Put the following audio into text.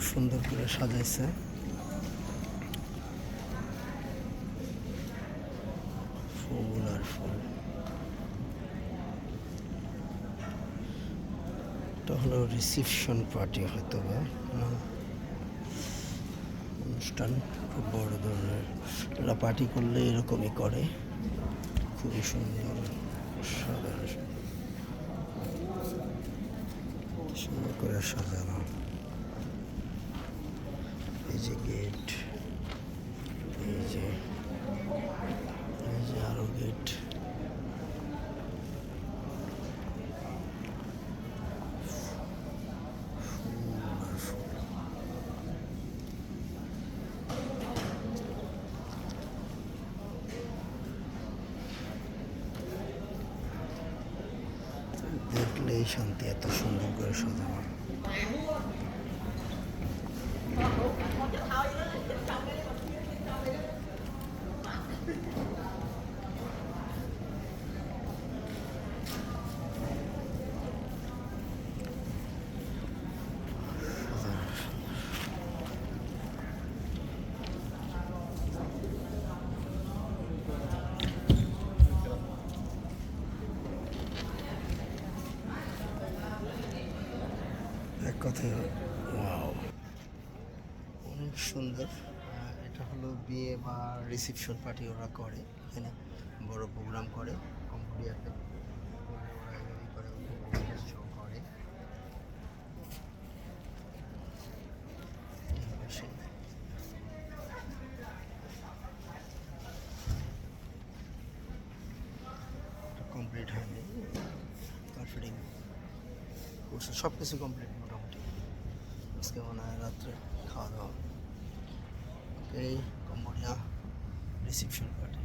সুন্দর করে সাজাইছে। ফুল আর ফুল। এটা হলো রিসিপশন পার্টি হয়তো বা অনুষ্ঠান খুব বড় ধরনের। এরা পার্টি করলে এরকমই করে। খুবই সুন্দর সাধারণ সুন্দর করে সাজানো। যে গেট এই যে এই যে আরও গেট দেখলেই শান্তি এত সুন্দর করে সাজানো। কথায় ওয়াও অনেক সুন্দর। এটা হলো বিয়ে বা রিসেপশন পার্টি ওরা করে এখানে বড় প্রোগ্রাম করে কম্বোডিয়াতে ওরা এভাবেই করে কমপ্লিট হয়নি। করছে সব কিছু কমপ্লিট মোটামুটি। আজকে মনে হয় রাত্রে খাওয়া দাওয়া এই কম্বোডিয়া রিসেপশন পার্টি